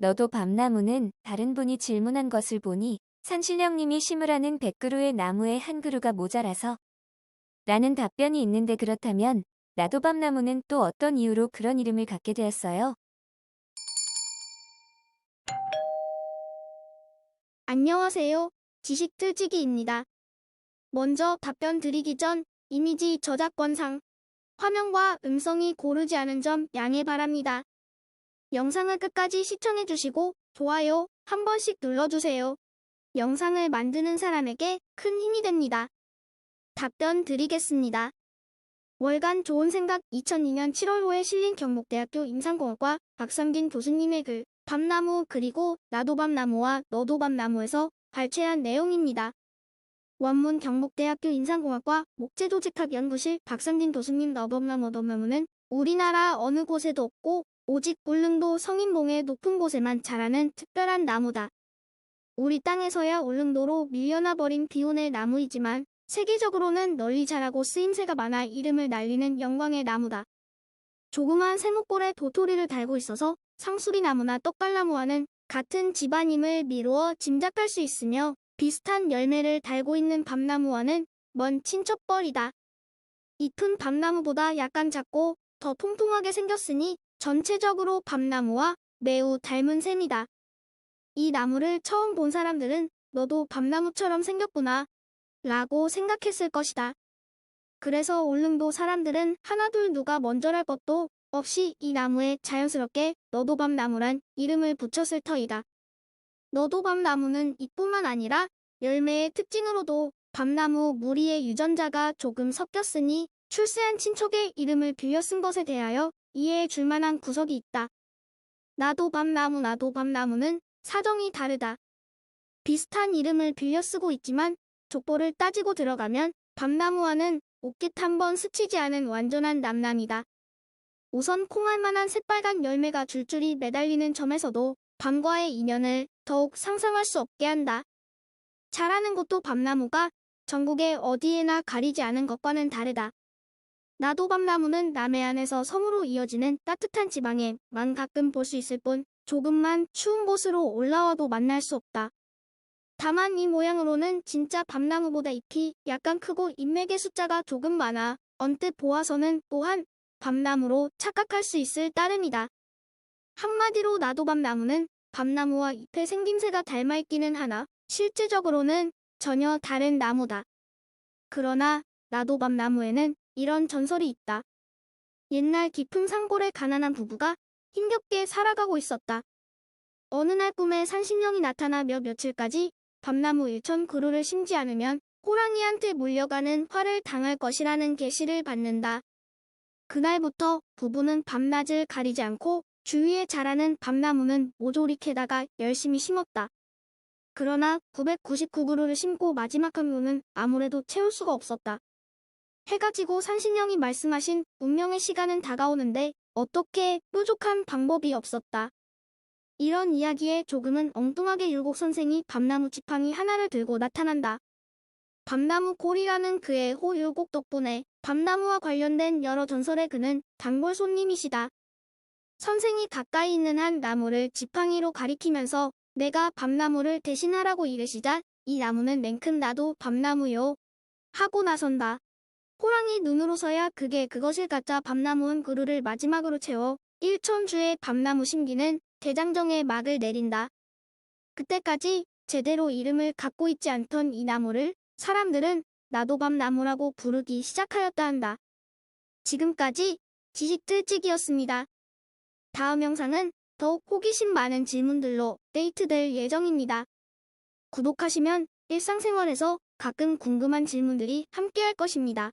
너도 밤나무는 다른 분이 질문한 것을 보니 산신령님이 심으라는 100그루의 나무에 한 그루가 모자라서 라는 답변이 있는데 그렇다면 나도 밤나무는 또 어떤 이유로 그런 이름을 갖게 되었어요? 안녕하세요. 지식틀지기입니다. 먼저 답변 드리기 전 이미지 저작권상 화면과 음성이 고르지 않은 점 양해 바랍니다. 영상을 끝까지 시청해주시고 좋아요 한 번씩 눌러주세요. 영상을 만드는 사람에게 큰 힘이 됩니다. 답변 드리겠습니다. 월간 좋은 생각 2002년 7월호에 실린 경북대학교 임상공학과 박상진 교수님의 글 밤나무 그리고 나도 밤나무와 너도 밤나무에서 발췌한 내용입니다. 원문 경북대학교 인상공학과 목재조직학 연구실 박상진 교수님 너밤나무 너밤나무는 우리나라 어느 곳에도 없고 오직 울릉도 성인봉의 높은 곳에만 자라는 특별한 나무다. 우리 땅에서야 울릉도로 밀려나 버린 비온의 나무이지만 세계적으로는 널리 자라고 쓰임새가 많아 이름을 날리는 영광의 나무다. 조그만 세목골에 도토리를 달고 있어서 상수리 나무나 떡갈나무와는 같은 집안임을 미루어 짐작할 수 있으며 비슷한 열매를 달고 있는 밤나무와는 먼 친척벌이다. 잎은 밤나무보다 약간 작고 더 통통하게 생겼으니 전체적으로 밤나무와 매우 닮은 셈이다. 이 나무를 처음 본 사람들은 너도 밤나무처럼 생겼구나 라고 생각했을 것이다. 그래서 울릉도 사람들은 하나둘 누가 먼저랄 것도 없이 이 나무에 자연스럽게 너도 밤나무란 이름을 붙였을 터이다. 너도 밤나무는 잎뿐만 아니라 열매의 특징으로도 밤나무 무리의 유전자가 조금 섞였으니 출세한 친척의 이름을 빌려 쓴 것에 대하여 이해해 줄 만한 구석이 있다. 나도 밤나무 나도 밤나무는 사정이 다르다. 비슷한 이름을 빌려 쓰고 있지만 족보를 따지고 들어가면 밤나무와는 옷깃 한 번 스치지 않은 완전한 남남이다. 우선 콩알만한 새빨간 열매가 줄줄이 매달리는 점에서도 밤과의 인연을 더욱 상상할 수 없게 한다. 자라는 곳도 밤나무가 전국에 어디에나 가리지 않은 것과는 다르다. 나도 밤나무는 남해안에서 섬으로 이어지는 따뜻한 지방에만 가끔 볼 수 있을 뿐 조금만 추운 곳으로 올라와도 만날 수 없다. 다만 이 모양으로는 진짜 밤나무보다 잎이 약간 크고 잎맥의 숫자가 조금 많아 언뜻 보아서는 또한 밤나무로 착각할 수 있을 따름이다. 한마디로 나도밤나무는 밤나무와 잎의 생김새가 닮아 있기는 하나 실제적으로는 전혀 다른 나무다. 그러나 나도밤나무에는 이런 전설이 있다. 옛날 깊은 산골의 가난한 부부가 힘겹게 살아가고 있었다. 어느 날 꿈에 산신령이 나타나 몇 며칠까지 밤나무 1천 그루를 심지 않으면 호랑이한테 물려가는 화를 당할 것이라는 계시를 받는다. 그날부터 부부는 밤낮을 가리지 않고 주위에 자라는 밤나무는 모조리 캐다가 열심히 심었다. 그러나 999그루를 심고 마지막 한 그루는 아무래도 채울 수가 없었다. 해가 지고 산신령이 말씀하신 운명의 시간은 다가오는데 어떻게 뾰족한 방법이 없었다. 이런 이야기에 조금은 엉뚱하게 율곡 선생이 밤나무 지팡이 하나를 들고 나타난다. 밤나무 골이라는 그의 호율곡 덕분에 밤나무와 관련된 여러 전설의 그는 단골 손님이시다. 선생이 가까이 있는 한 나무를 지팡이로 가리키면서 내가 밤나무를 대신하라고 이르시자 이 나무는 냉큼 나도 밤나무요. 하고 나선다. 호랑이 눈으로서야 그게 그것을 갖자 밤나무 한 그루를 마지막으로 채워 일천주의 밤나무 심기는 대장정에 막을 내린다. 그때까지 제대로 이름을 갖고 있지 않던 이 나무를 사람들은 나도 밤나무라고 부르기 시작하였다 한다. 지금까지 지식들찍이었습니다. 다음 영상은 더욱 호기심 많은 질문들로 데이트될 예정입니다. 구독하시면 일상생활에서 가끔 궁금한 질문들이 함께할 것입니다.